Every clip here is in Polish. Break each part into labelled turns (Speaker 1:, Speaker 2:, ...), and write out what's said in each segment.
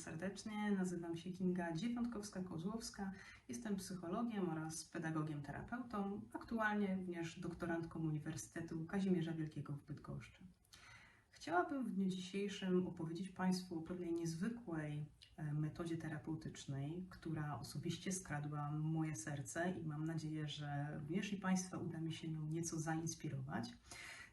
Speaker 1: serdecznie. Nazywam się Kinga Dziewiątkowska-Kozłowska. Jestem psychologiem oraz pedagogiem terapeutą, aktualnie również doktorantką Uniwersytetu Kazimierza Wielkiego w Bydgoszczy. Chciałabym w dniu dzisiejszym opowiedzieć Państwu o pewnej niezwykłej e, metodzie terapeutycznej, która osobiście skradła moje serce i mam nadzieję, że również i Państwa uda mi się nią nieco zainspirować.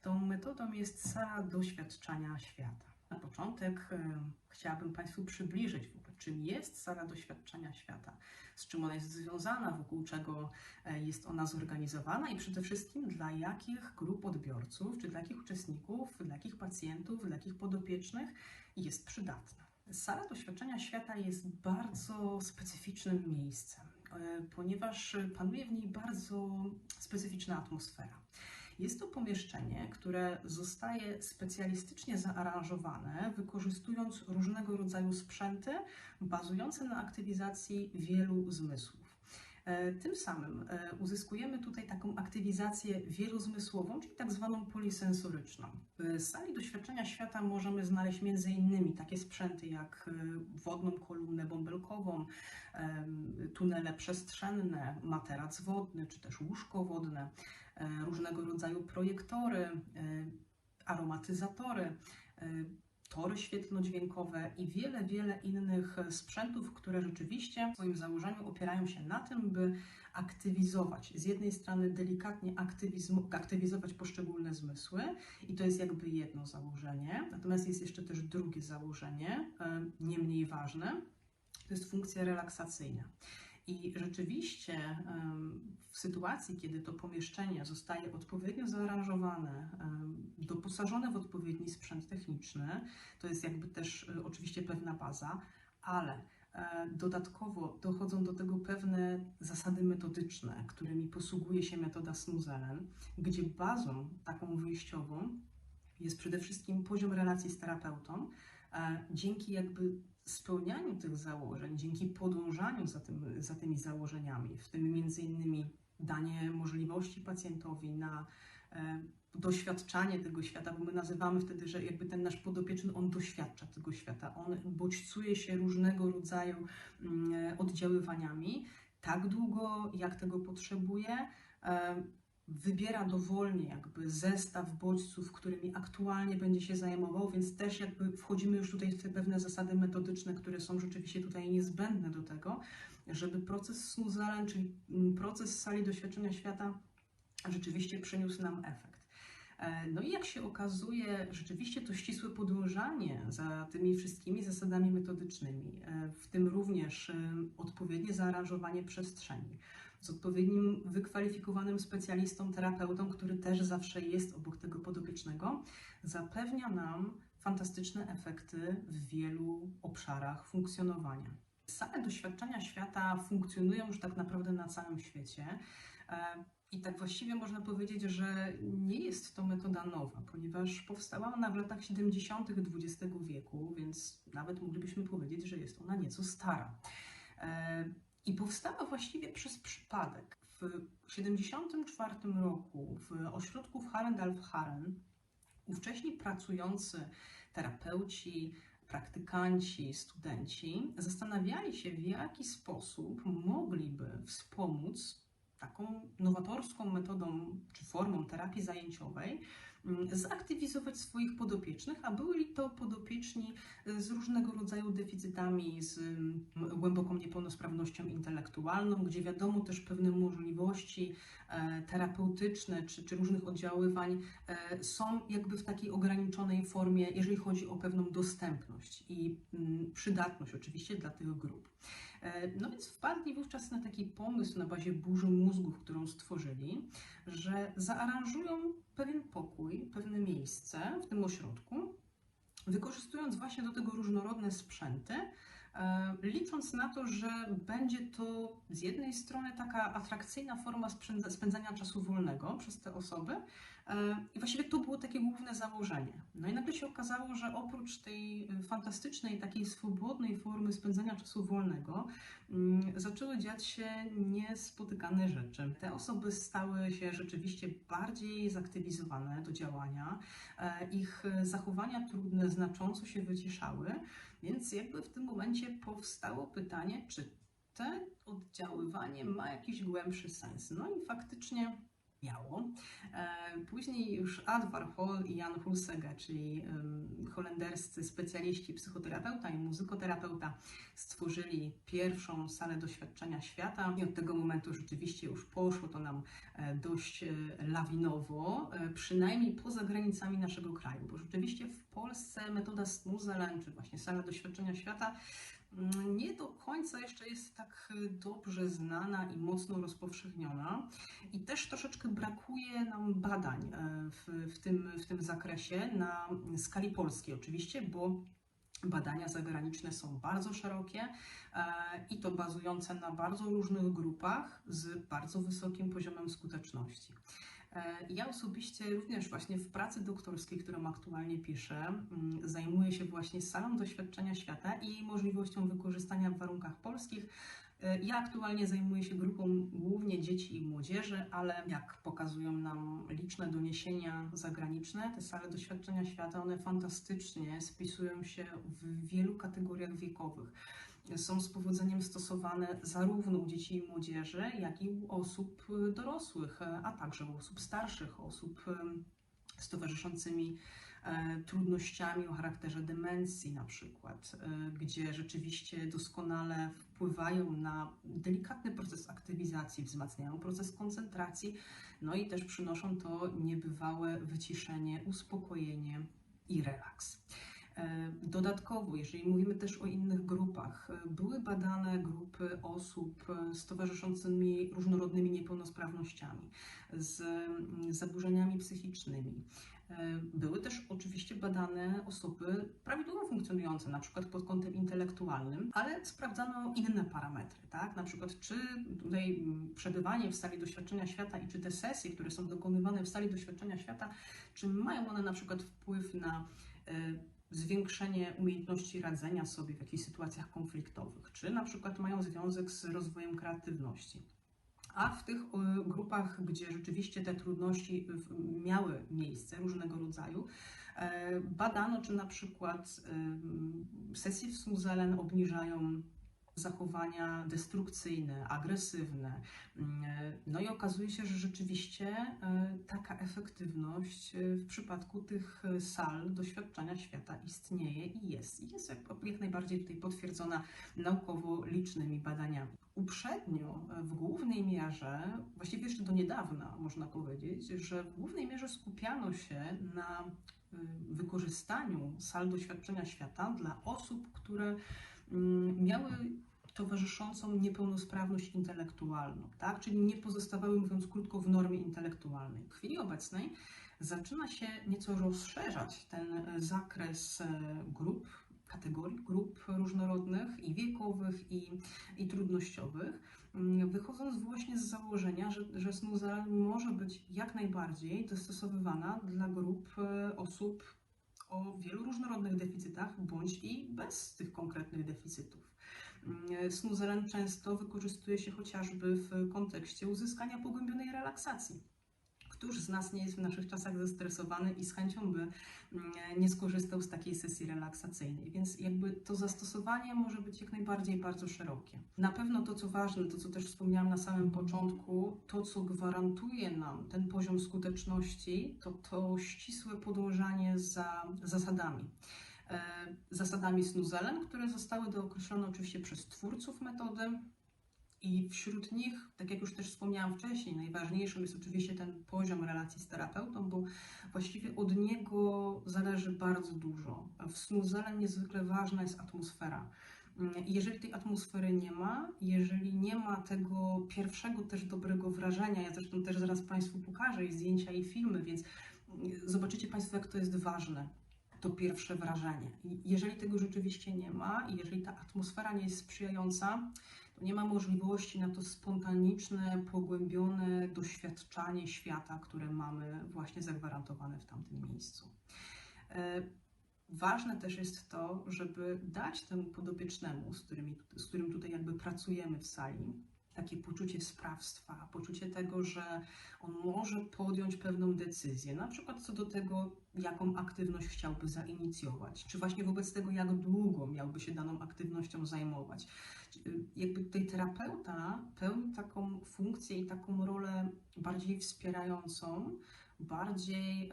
Speaker 1: Tą metodą jest sala doświadczania świata. Na początek e, chciałabym Państwu przybliżyć, w ogóle, czym jest sala doświadczenia świata, z czym ona jest związana, wokół czego e, jest ona zorganizowana i przede wszystkim dla jakich grup odbiorców, czy dla jakich uczestników, dla jakich pacjentów, dla jakich podopiecznych jest przydatna. Sala doświadczenia świata jest bardzo specyficznym miejscem, e, ponieważ panuje w niej bardzo specyficzna atmosfera. Jest to pomieszczenie, które zostaje specjalistycznie zaaranżowane, wykorzystując różnego rodzaju sprzęty bazujące na aktywizacji wielu zmysłów. E, tym samym e, uzyskujemy tutaj taką aktywizację wielozmysłową, czyli tak zwaną polisensoryczną. W sali doświadczenia świata możemy znaleźć m.in. takie sprzęty jak e, wodną kolumnę bąbelkową, tunele przestrzenne, materac wodny czy też łóżko wodne, różnego rodzaju projektory, aromatyzatory tory świetlno-dźwiękowe i wiele, wiele innych sprzętów, które rzeczywiście w swoim założeniu opierają się na tym, by aktywizować, z jednej strony delikatnie aktywizować poszczególne zmysły i to jest jakby jedno założenie, natomiast jest jeszcze też drugie założenie, nie mniej ważne, to jest funkcja relaksacyjna. I rzeczywiście w sytuacji, kiedy to pomieszczenie zostaje odpowiednio zaaranżowane, doposażone w odpowiedni sprzęt techniczny, to jest jakby też e, oczywiście pewna baza, ale e, Dodatkowo dochodzą do tego pewne zasady metodyczne, którymi posługuje się metoda Snuzelen, gdzie bazą taką wyjściową jest przede wszystkim poziom relacji z terapeutą. Dzięki jakby spełnianiu tych założeń, dzięki podążaniu za, tym, za tymi założeniami, w tym między innymi danie możliwości pacjentowi na e, doświadczanie tego świata, bo my nazywamy wtedy, że jakby ten nasz podopieczny, on doświadcza tego świata, on bodźcuje się różnego rodzaju mm, oddziaływaniami, tak długo, jak tego potrzebuje, e, wybiera dowolnie jakby zestaw bodźców, którymi aktualnie będzie się zajmował, więc też jakby wchodzimy już tutaj w te pewne zasady metodyczne, które są rzeczywiście tutaj niezbędne do tego, żeby proces snuzalen, czyli mm, proces sali doświadczenia świata rzeczywiście przyniósł nam efekt. E, no i jak się okazuje, rzeczywiście to ścisłe podążanie za tymi wszystkimi zasadami metodycznymi, e, w tym również e, odpowiednie zaaranżowanie przestrzeni, z odpowiednim wykwalifikowanym specjalistą, terapeutą, który też zawsze jest obok tego podopiecznego, zapewnia nam fantastyczne efekty w wielu obszarach funkcjonowania. Same doświadczenia świata funkcjonują już tak naprawdę na całym świecie. I tak właściwie można powiedzieć, że nie jest to metoda nowa, ponieważ powstała ona w latach 70. XX wieku, więc nawet moglibyśmy powiedzieć, że jest ona nieco stara. I powstała właściwie przez przypadek. W 1974 roku w ośrodku w Harendal w Haren ówcześni pracujący terapeuci, praktykanci, studenci zastanawiali się, w jaki sposób mogliby wspomóc taką nowatorską metodą czy formą terapii zajęciowej mm, zaktywizować swoich podopiecznych, a byli to podopieczni z różnego rodzaju deficytami, z mm, głęboką niepełnosprawnością intelektualną, gdzie wiadomo też pewne możliwości e, terapeutyczne czy, czy różnych oddziaływań e, są jakby w takiej ograniczonej formie, jeżeli chodzi o pewną dostępność i mm, przydatność oczywiście dla tych grup. E, no więc wpadli wówczas na taki pomysł na bazie burzy mózgów, którą stworzyli, że zaaranżują pewien pokój, pewne miejsce w tym ośrodku, wykorzystując właśnie do tego różnorodne sprzęty, licząc na to, że będzie to z jednej strony taka atrakcyjna forma spędzania czasu wolnego przez te osoby, E, I właściwie to było takie główne założenie. No i nagle się okazało, że oprócz tej e, fantastycznej, takiej swobodnej formy spędzania czasu wolnego, mm, zaczęły dziać się niespotykane rzeczy. Te osoby stały się rzeczywiście bardziej zaktywizowane do działania, e, ich zachowania trudne znacząco się wyciszały. Więc jakby w tym momencie powstało pytanie, czy to oddziaływanie ma jakiś głębszy sens. No i faktycznie E, później już Advar Hol i Jan Hulsege, czyli holenderscy specjaliści, psychoterapeuta i muzykoterapeuta, stworzyli pierwszą salę doświadczenia świata i od tego momentu rzeczywiście już poszło to nam e, dość e, lawinowo, przynajmniej poza granicami naszego kraju, bo rzeczywiście w Polsce metoda Snuzelen, czy właśnie sala doświadczenia świata, nie do końca jeszcze jest tak y, dobrze znana i mocno rozpowszechniona. I też troszeczkę brakuje nam badań e, w, w, tym, w tym zakresie na skali polskiej oczywiście, bo Badania zagraniczne są bardzo szerokie e, i to bazujące na bardzo różnych grupach z bardzo wysokim poziomem skuteczności. E, ja osobiście również właśnie w pracy doktorskiej, którą aktualnie piszę, mm, zajmuję się właśnie salą doświadczenia świata i możliwością wykorzystania w warunkach polskich. E, ja aktualnie zajmuję się grupą głównie dzieci i młodzieży, ale jak pokazują nam liczne doniesienia zagraniczne, te sale doświadczenia świata, one fantastycznie spisują się w wielu kategoriach wiekowych są z powodzeniem stosowane zarówno u dzieci i młodzieży, jak i u osób dorosłych, a także u osób starszych, osób z towarzyszącymi e, trudnościami o charakterze demencji, na przykład, e, gdzie rzeczywiście doskonale wpływają na delikatny proces aktywizacji, wzmacniają proces koncentracji, no i też przynoszą to niebywałe wyciszenie, uspokojenie i relaks. E, dodatkowo, jeżeli mówimy też o innych grupach, e, były badane grupy osób e, z towarzyszącymi różnorodnymi niepełnosprawnościami, z mm, zaburzeniami psychicznymi. Były też oczywiście badane osoby prawidłowo funkcjonujące, na przykład pod kątem intelektualnym, ale sprawdzano inne parametry, tak? Na przykład, czy tutaj mm, przebywanie w sali doświadczenia świata i czy te sesje, które są dokonywane w sali doświadczenia świata, czy mają one na przykład wpływ na zwiększenie umiejętności radzenia sobie w jakichś sytuacjach konfliktowych, czy na przykład mają związek z rozwojem kreatywności. A w tych e, grupach, gdzie rzeczywiście te trudności miały miejsce różnego rodzaju, e, badano, czy na przykład e, sesje w Suzelen obniżają zachowania destrukcyjne, agresywne. Mm, no i okazuje się, że rzeczywiście e, taka efektywność e, w przypadku tych sal doświadczenia świata istnieje i jest. I jest jak najbardziej tutaj potwierdzona naukowo licznymi badaniami. Uprzednio e, w głównej mierze, właściwie jeszcze do niedawna można powiedzieć, że w głównej mierze skupiano się na wykorzystaniu sal doświadczenia świata dla osób, które mm, miały towarzyszącą niepełnosprawność intelektualną, tak? czyli nie pozostawały, mówiąc krótko, w normie intelektualnej. W chwili obecnej zaczyna się nieco rozszerzać ten e, zakres e, grup, kategorii grup różnorodnych i wiekowych, i, i trudnościowych, mm, wychodząc właśnie z założenia, że, że snuza może być jak najbardziej dostosowywana dla grup e, osób o wielu różnorodnych deficytach, bądź i bez tych konkretnych deficytów. Mm, Snuzelen często wykorzystuje się chociażby w kontekście uzyskania pogłębionej relaksacji. Któż z nas nie jest w naszych czasach zestresowany i z chęcią by mm, nie skorzystał z takiej sesji relaksacyjnej? Więc jakby to zastosowanie może być jak najbardziej bardzo szerokie. Na pewno to, co ważne, to co też wspomniałam na samym początku, to co gwarantuje nam ten poziom skuteczności, to to ścisłe podążanie za zasadami. E, zasadami Snuzelen, które zostały dookreślone oczywiście przez twórców metody. I wśród nich, tak jak już też wspomniałam wcześniej, najważniejszym jest oczywiście ten poziom relacji z terapeutą, bo właściwie od niego zależy bardzo dużo. W Snuzelen niezwykle ważna jest atmosfera. Jeżeli tej atmosfery nie ma, jeżeli nie ma tego pierwszego też dobrego wrażenia, ja zresztą też zaraz Państwu pokażę i zdjęcia i filmy, więc zobaczycie Państwo, jak to jest ważne to pierwsze wrażenie. Jeżeli tego rzeczywiście nie ma, i jeżeli ta atmosfera nie jest sprzyjająca, to nie ma możliwości na to spontaniczne, pogłębione doświadczanie świata, które mamy właśnie zagwarantowane w tamtym miejscu. E, ważne też jest to, żeby dać temu podobiecznemu, z, którymi, z którym tutaj jakby pracujemy w sali, takie poczucie sprawstwa, poczucie tego, że on może podjąć pewną decyzję, na przykład co do tego, jaką aktywność chciałby zainicjować, czy właśnie wobec tego, jak długo miałby się daną aktywnością zajmować. Jakby tutaj terapeuta pełni taką funkcję i taką rolę bardziej wspierającą, bardziej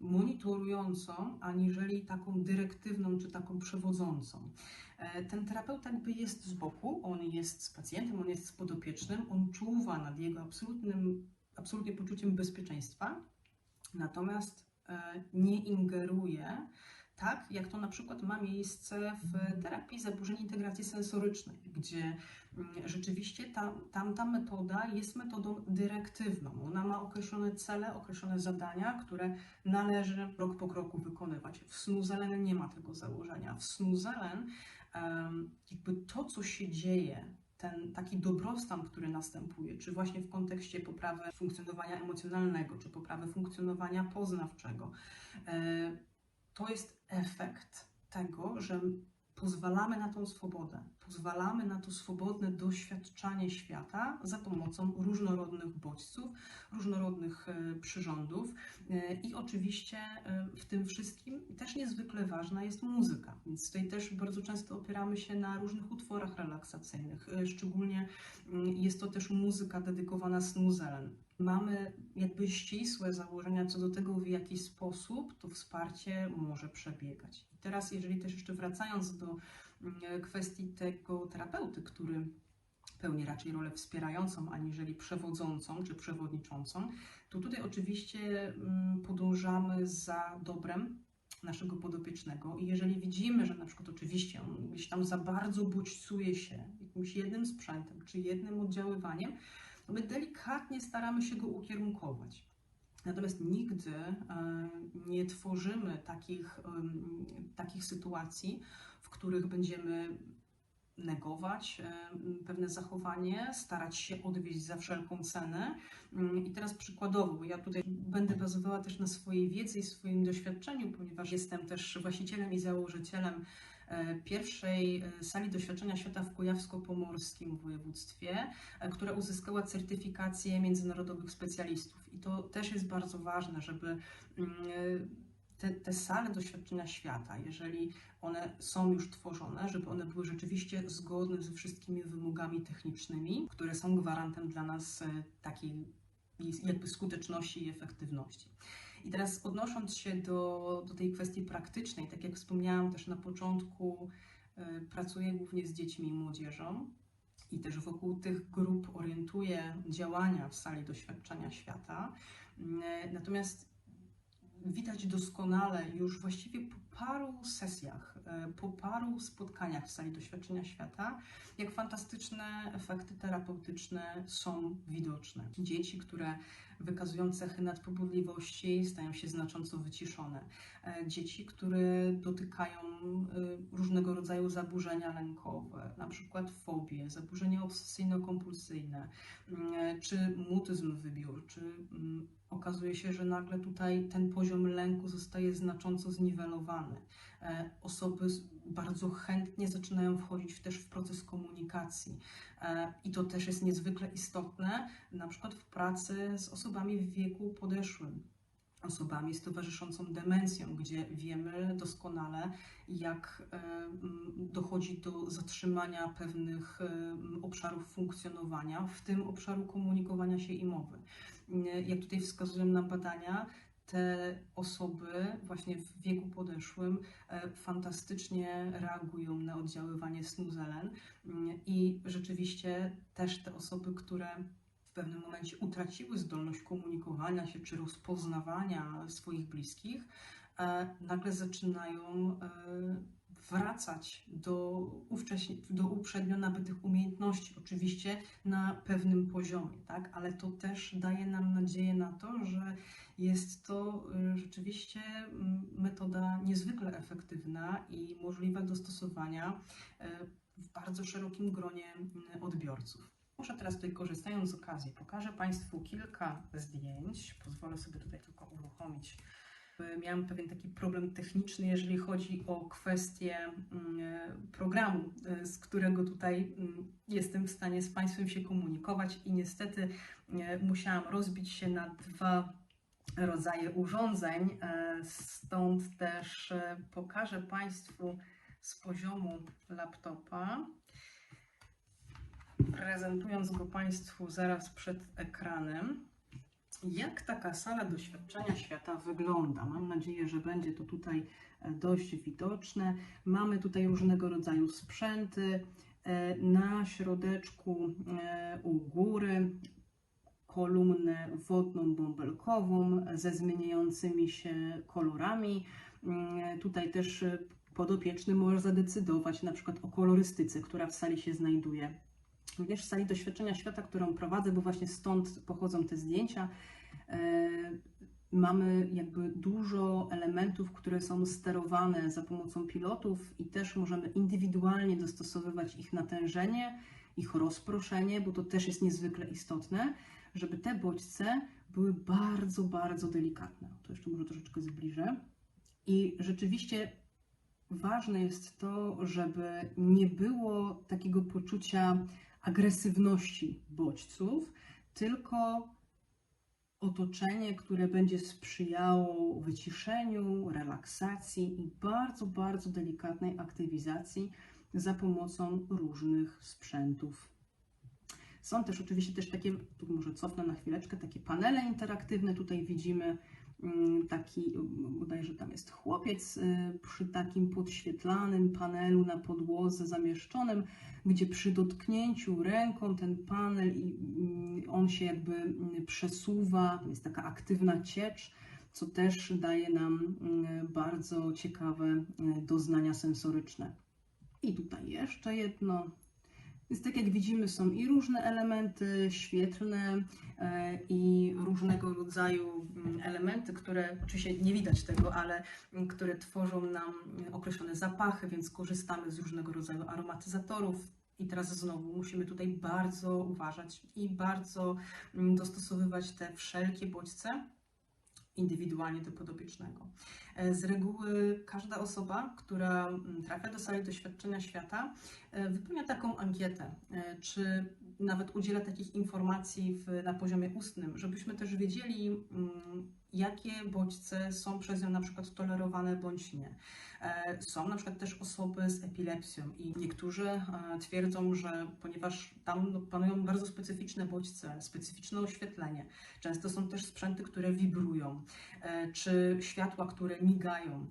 Speaker 1: monitorującą, aniżeli taką dyrektywną czy taką przewodzącą. E, ten terapeuta jakby jest z boku, on jest z pacjentem, on jest z podopiecznym, on czuwa nad jego absolutnym, absolutnie poczuciem bezpieczeństwa, natomiast e, nie ingeruje tak jak to na przykład ma miejsce w terapii zaburzeń integracji sensorycznej, gdzie mm, rzeczywiście ta, tam ta metoda jest metodą dyrektywną. Ona ma określone cele, określone zadania, które należy krok po kroku wykonywać. W Snuzelen nie ma tego założenia. W Snuzelen jakby to, co się dzieje, ten taki dobrostan, który następuje, czy właśnie w kontekście poprawy funkcjonowania emocjonalnego, czy poprawy funkcjonowania poznawczego, e, to jest efekt tego, że pozwalamy na tą swobodę, pozwalamy na to swobodne doświadczanie świata za pomocą różnorodnych bodźców, różnorodnych e, przyrządów. E, i oczywiście e, w tym wszystkim też niezwykle ważna jest muzyka, więc tutaj też bardzo często opieramy się na różnych utworach relaksacyjnych, szczególnie mm, jest to też muzyka dedykowana snuzelen. Mamy jakby ścisłe założenia co do tego, w jaki sposób to wsparcie może przebiegać. I teraz, jeżeli też jeszcze wracając do mm, kwestii tego terapeuty, który pełni raczej rolę wspierającą, aniżeli przewodzącą czy przewodniczącą, to tutaj oczywiście mm, podążamy za dobrem naszego podopiecznego i jeżeli widzimy, że na przykład oczywiście on gdzieś tam za bardzo bodźcuje się jakimś jednym sprzętem czy jednym oddziaływaniem, my delikatnie staramy się go ukierunkować. Natomiast nigdy e, nie tworzymy takich, takich sytuacji, w których będziemy negować e, pewne zachowanie, starać się odwieźć za wszelką cenę. Mm, I teraz przykładowo, bo ja tutaj będę bazowała też na swojej wiedzy i swoim doświadczeniu, ponieważ jestem też właścicielem i założycielem pierwszej e, sali doświadczenia świata w Kujawsko-Pomorskim województwie, e, która uzyskała certyfikację międzynarodowych specjalistów. I to też jest bardzo ważne, żeby mm, te, te sale doświadczenia świata, jeżeli one są już tworzone, żeby one były rzeczywiście zgodne ze wszystkimi wymogami technicznymi, które są gwarantem dla nas takiej jakby skuteczności i efektywności. I teraz odnosząc się do, do tej kwestii praktycznej, tak jak wspomniałam też na początku, y, pracuję głównie z dziećmi i młodzieżą i też wokół tych grup orientuję działania w sali doświadczenia świata. Y, natomiast widać doskonale już właściwie po paru sesjach, e, po paru spotkaniach w sali doświadczenia świata, jak fantastyczne efekty terapeutyczne są widoczne. Dzieci, które wykazują cechy nadpobudliwości, stają się znacząco wyciszone. E, dzieci, które dotykają e, różnego rodzaju zaburzenia lękowe, na przykład fobie, zaburzenia obsesyjno-kompulsyjne, czy mutyzm wybiórczy, okazuje się, że nagle tutaj ten poziom lęku zostaje znacząco zniwelowany. E, osoby bardzo chętnie zaczynają wchodzić też w proces komunikacji e, i to też jest niezwykle istotne, na przykład w pracy z osobami w wieku podeszłym osobami z towarzyszącą demencją, gdzie wiemy doskonale, jak e, dochodzi do zatrzymania pewnych obszarów funkcjonowania, w tym obszaru komunikowania się i mowy jak tutaj wskazują nam badania, te osoby właśnie w wieku podeszłym e, fantastycznie reagują na oddziaływanie snuzelen i rzeczywiście też te osoby, które w pewnym momencie utraciły zdolność komunikowania się czy rozpoznawania swoich bliskich, e, nagle zaczynają e, wracać do, do uprzednio nabytych umiejętności, oczywiście na pewnym poziomie, tak? ale to też daje nam nadzieję na to, że jest to y, rzeczywiście mm, metoda niezwykle efektywna i możliwa do stosowania y, w bardzo szerokim gronie y, odbiorców. Muszę teraz tutaj, korzystając z okazji, pokażę Państwu kilka zdjęć. Pozwolę sobie tutaj tylko uruchomić Miałam pewien taki problem techniczny, jeżeli chodzi o kwestię mm, e, programu, e, z którego tutaj mm, jestem w stanie z Państwem się komunikować i niestety e, musiałam rozbić się na dwa rodzaje urządzeń. Stąd też pokażę Państwu z poziomu laptopa, prezentując go Państwu zaraz przed ekranem. Jak taka sala doświadczenia świata wygląda? Mam nadzieję, że będzie to tutaj e, dość widoczne. Mamy tutaj różnego rodzaju sprzęty. E, Na środeczku e, u góry kolumnę wodną bąbelkową ze zmieniającymi się kolorami. Mm, Tutaj też podopieczny może zadecydować na przykład o kolorystyce, która w sali się znajduje. Również w sali doświadczenia świata, którą prowadzę, bo właśnie stąd pochodzą te zdjęcia, e, mamy jakby dużo elementów, które są sterowane za pomocą pilotów i też możemy indywidualnie dostosowywać ich natężenie, ich rozproszenie, bo to też jest niezwykle istotne, żeby te bodźce były bardzo, bardzo delikatne. To jeszcze może troszeczkę zbliżę. I rzeczywiście ważne jest to, żeby nie było takiego poczucia agresywności bodźców, tylko otoczenie, które będzie sprzyjało wyciszeniu, relaksacji i bardzo, bardzo delikatnej aktywizacji za pomocą różnych sprzętów. Są też oczywiście też takie, tu może cofnę na chwileczkę, takie panele interaktywne. Tutaj widzimy taki, bodajże tam jest chłopiec y, przy takim podświetlanym panelu na podłodze zamieszczonym, gdzie przy dotknięciu ręką ten panel i mm, on się jakby mm, przesuwa, jest taka aktywna ciecz, co też daje nam mm, bardzo ciekawe y, doznania sensoryczne. I tutaj jeszcze jedno. Więc tak jak widzimy, są i różne elementy świetlne e, i różnego rodzaju mm, elementy, które oczywiście nie widać tego, ale mm, które tworzą nam określone zapachy, więc korzystamy z różnego rodzaju aromatyzatorów. I teraz znowu musimy tutaj bardzo uważać i bardzo mm, dostosowywać te wszelkie bodźce indywidualnie do podopiecznego. E, Z reguły każda osoba, która mm, trafia do sali doświadczenia świata, e, wypełnia taką ankietę, e, czy nawet udziela takich informacji w, na poziomie ustnym, żebyśmy też wiedzieli, mm, jakie bodźce są przez nią na przykład tolerowane bądź nie. E, Są na przykład też osoby z epilepsją i niektórzy e, twierdzą, że ponieważ tam panują bardzo specyficzne bodźce, specyficzne oświetlenie, często są też sprzęty, które wibrują, e, czy światła, które migają.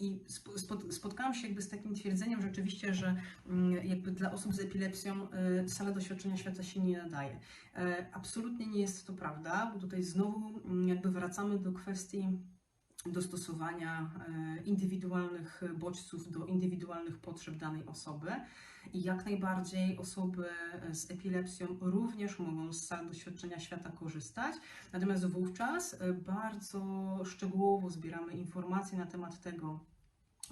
Speaker 1: I sp- spot- spotkałam się jakby z takim twierdzeniem rzeczywiście, że mm, jakby dla osób z epilepsją y, sala doświadczenia świata się nie nadaje. E, Absolutnie nie jest to prawda, bo tutaj znowu mm, jakby wracamy do kwestii dostosowania e, indywidualnych bodźców do indywidualnych potrzeb danej osoby. I jak najbardziej osoby z epilepsją również mogą z sal doświadczenia świata korzystać. Natomiast wówczas e, bardzo szczegółowo zbieramy informacje na temat tego,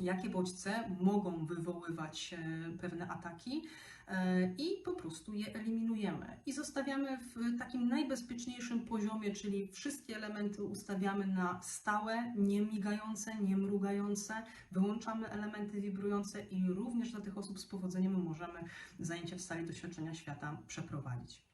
Speaker 1: jakie bodźce mogą wywoływać e, pewne ataki e, i po prostu je eliminujemy. I zostawiamy w takim najbezpieczniejszym poziomie, czyli wszystkie elementy ustawiamy na stałe, nie migające, nie mrugające, wyłączamy elementy wibrujące i również dla tych osób z powodzeniem możemy zajęcia w sali doświadczenia świata przeprowadzić.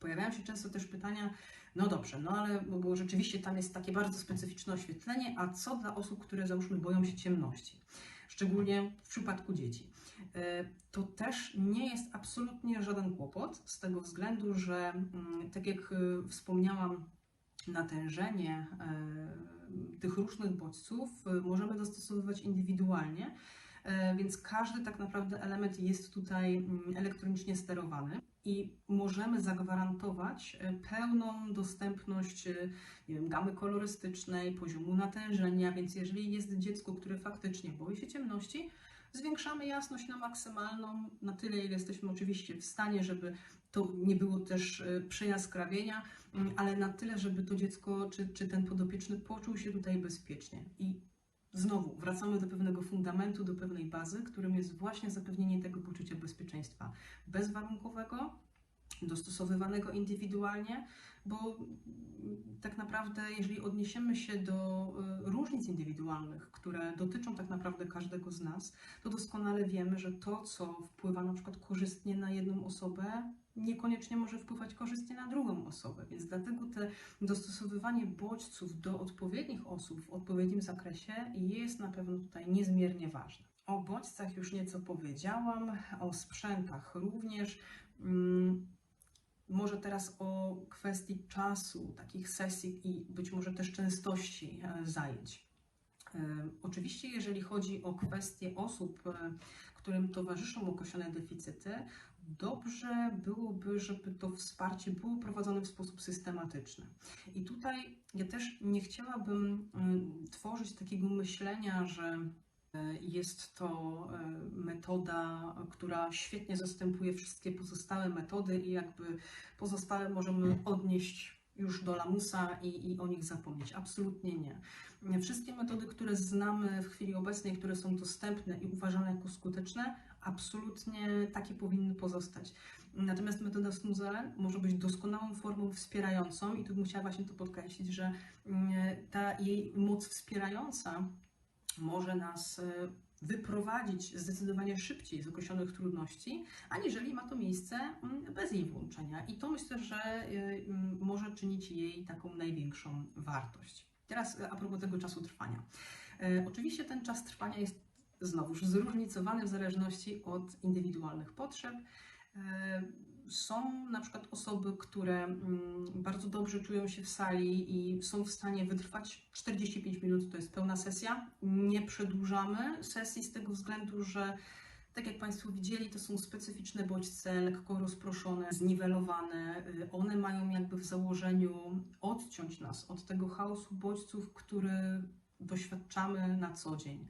Speaker 1: Pojawiają się często też pytania, no dobrze, no ale bo- rzeczywiście tam jest takie bardzo specyficzne oświetlenie, a co dla osób, które załóżmy boją się ciemności, szczególnie w przypadku dzieci. E, To też nie jest absolutnie żaden kłopot, z tego względu, że mm, tak jak e, wspomniałam, natężenie e, tych różnych bodźców możemy dostosowywać indywidualnie, więc każdy tak naprawdę element jest tutaj mm, elektronicznie sterowany i możemy zagwarantować e, pełną dostępność e, nie wiem, gamy kolorystycznej, poziomu natężenia, więc jeżeli jest dziecko, które faktycznie boi się ciemności, zwiększamy jasność na maksymalną, na tyle, ile jesteśmy oczywiście w stanie, żeby to nie było też e, przejaskrawienia, mm, ale na tyle, żeby to dziecko czy, czy ten podopieczny poczuł się tutaj bezpiecznie. I znowu wracamy do pewnego fundamentu, do pewnej bazy, którym jest właśnie zapewnienie tego poczucia bezpieczeństwa bezwarunkowego dostosowywanego indywidualnie, bo tak naprawdę, jeżeli odniesiemy się do y, różnic indywidualnych, które dotyczą tak naprawdę każdego z nas, to doskonale wiemy, że to, co wpływa na przykład korzystnie na jedną osobę, niekoniecznie może wpływać korzystnie na drugą osobę. Więc dlatego te dostosowywanie bodźców do odpowiednich osób w odpowiednim zakresie jest na pewno tutaj niezmiernie ważne. O bodźcach już nieco powiedziałam, o sprzętach również. Mm, może teraz o kwestii czasu takich sesji i być może też częstości e, zajęć. E, oczywiście, jeżeli chodzi o kwestie osób, e, którym towarzyszą określone deficyty, dobrze byłoby, żeby to wsparcie było prowadzone w sposób systematyczny. I tutaj ja też nie chciałabym tworzyć takiego myślenia, że jest to e, metoda, która świetnie zastępuje wszystkie pozostałe metody i jakby pozostałe możemy odnieść już do lamusa i, i o nich zapomnieć. Absolutnie nie. Wszystkie metody, które znamy w chwili obecnej, które są dostępne i uważane jako skuteczne, absolutnie takie powinny pozostać. Natomiast metoda Snuzelen może być doskonałą formą wspierającą i tu bym chciała właśnie to podkreślić, że mm, ta jej moc wspierająca może nas wyprowadzić zdecydowanie szybciej z określonych trudności, aniżeli ma to miejsce mm, bez jej włączenia. I to myślę, że e, mm, może czynić jej taką największą wartość. Teraz e, a propos tego czasu trwania. Oczywiście ten czas trwania jest znowuż zróżnicowany w zależności od indywidualnych potrzeb są na przykład osoby, które mm, bardzo dobrze czują się w sali i są w stanie wytrwać 45 minut, to jest pełna sesja. Nie przedłużamy sesji z tego względu, że tak jak Państwo widzieli, to są specyficzne bodźce, lekko rozproszone, zniwelowane. Y, one mają jakby w założeniu odciąć nas od tego chaosu bodźców, który doświadczamy na co dzień.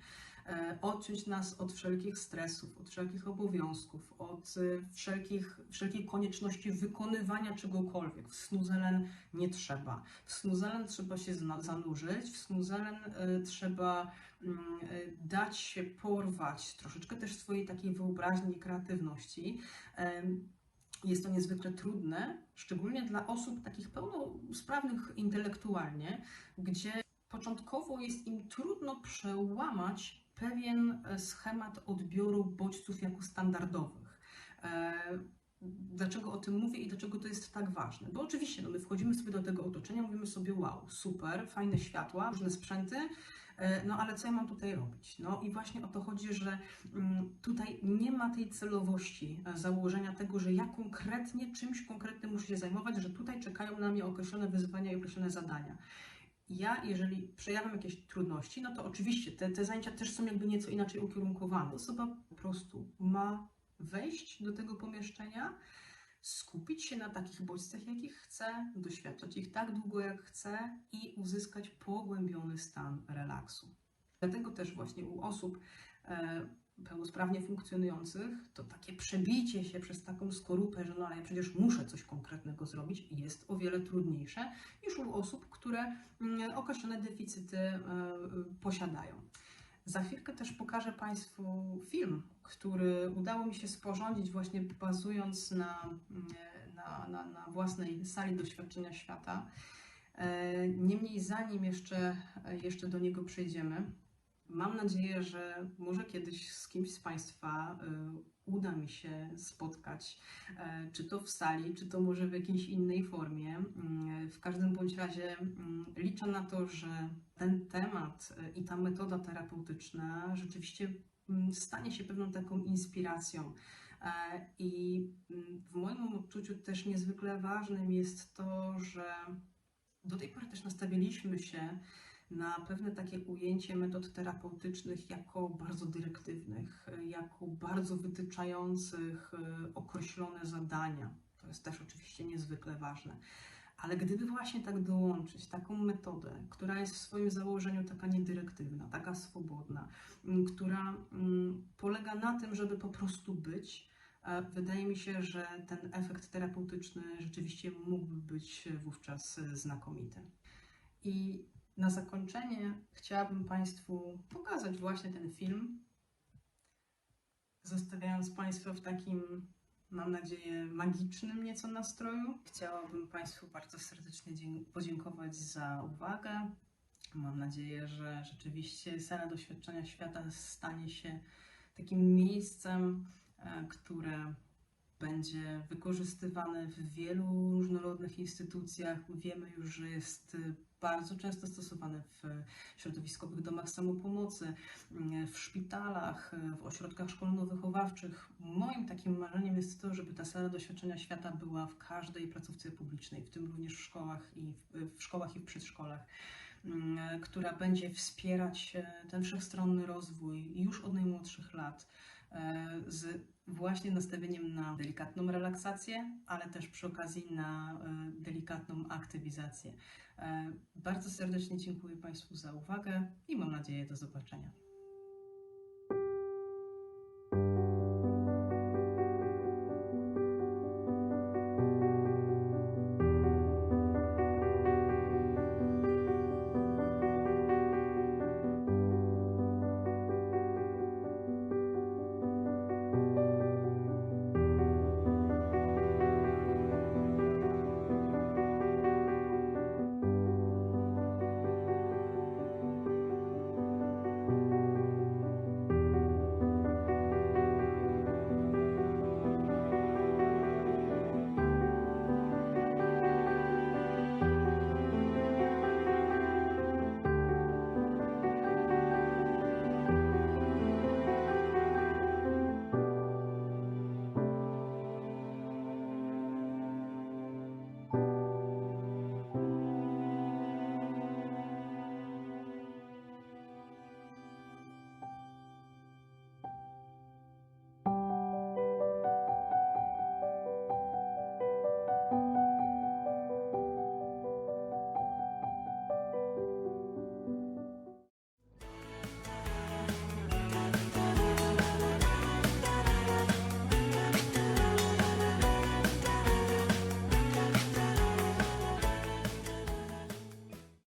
Speaker 1: E, odciąć nas od wszelkich stresów, od wszelkich obowiązków, od e, wszelkich, wszelkiej konieczności wykonywania czegokolwiek. W snuzelen nie trzeba. W snuzelen trzeba się zanurzyć, w snuzelen e, trzeba mm, dać się porwać troszeczkę też swojej takiej wyobraźni kreatywności. Jest to niezwykle trudne, szczególnie dla osób takich pełnosprawnych intelektualnie, gdzie początkowo jest im trudno przełamać pewien e, schemat odbioru bodźców jako standardowych. E, dlaczego o tym mówię i dlaczego to jest tak ważne? Bo oczywiście, no my wchodzimy sobie do tego otoczenia, mówimy sobie, wow, super, fajne światła, różne sprzęty, e, no ale co ja mam tutaj robić? No i właśnie o to chodzi, że mm, tutaj nie ma tej celowości założenia tego, że ja konkretnie czymś konkretnym muszę się zajmować, że tutaj czekają na mnie określone wyzwania i określone zadania ja, jeżeli przejawiam jakieś trudności, no to oczywiście te, te zajęcia też są jakby nieco inaczej ukierunkowane. Osoba po prostu ma wejść do tego pomieszczenia, skupić się na takich bodźcach, jakich chce, doświadczać ich tak długo, jak chce i uzyskać pogłębiony stan relaksu. Dlatego też właśnie u osób e, pełnosprawnie funkcjonujących, to takie przebicie się przez taką skorupę, że no ale ja przecież muszę coś konkretnego zrobić, jest o wiele trudniejsze niż u osób, które mm, określone deficyty e, posiadają. Za chwilkę też pokażę Państwu film, który udało mi się sporządzić właśnie bazując na, mm, na, na, na własnej sali doświadczenia świata. E, niemniej zanim jeszcze, jeszcze do niego przejdziemy, Mam nadzieję, że może kiedyś z kimś z Państwa y, uda mi się spotkać, e, czy to w sali, czy to może w jakiejś innej formie. Mm, w każdym bądź razie mm, liczę na to, że ten temat y, i ta metoda terapeutyczna rzeczywiście mm, stanie się pewną taką inspiracją. E, I w moim odczuciu też niezwykle ważnym jest to, że do tej pory też nastawiliśmy się na pewne takie ujęcie metod terapeutycznych jako bardzo dyrektywnych, jako bardzo wytyczających e, określone zadania. To jest też oczywiście niezwykle ważne. Ale gdyby właśnie tak dołączyć taką metodę, która jest w swoim założeniu taka niedyrektywna, taka swobodna, która polega na tym, żeby po prostu być, e, wydaje mi się, że ten efekt terapeutyczny rzeczywiście mógłby być wówczas znakomity. I na zakończenie chciałabym Państwu pokazać właśnie ten film, zostawiając Państwa w takim mam nadzieję, magicznym nieco nastroju. Chciałabym Państwu bardzo serdecznie podziękować za uwagę. Mam nadzieję, że rzeczywiście sala doświadczenia świata stanie się takim miejscem, e, które będzie wykorzystywane w wielu różnorodnych instytucjach. Wiemy już, że jest bardzo często stosowane w środowiskowych domach samopomocy, y, w szpitalach, y, w ośrodkach szkolno-wychowawczych. Moim takim marzeniem jest to, żeby ta sala doświadczenia świata była w każdej placówce publicznej, w tym również w szkołach i w, w szkołach i w przedszkolach mm, która będzie wspierać e, ten wszechstronny rozwój już od najmłodszych lat e, z właśnie nastawieniem na delikatną relaksację, ale też przy okazji na e, delikatną aktywizację. E, Bardzo serdecznie dziękuję Państwu za uwagę i mam nadzieję do zobaczenia.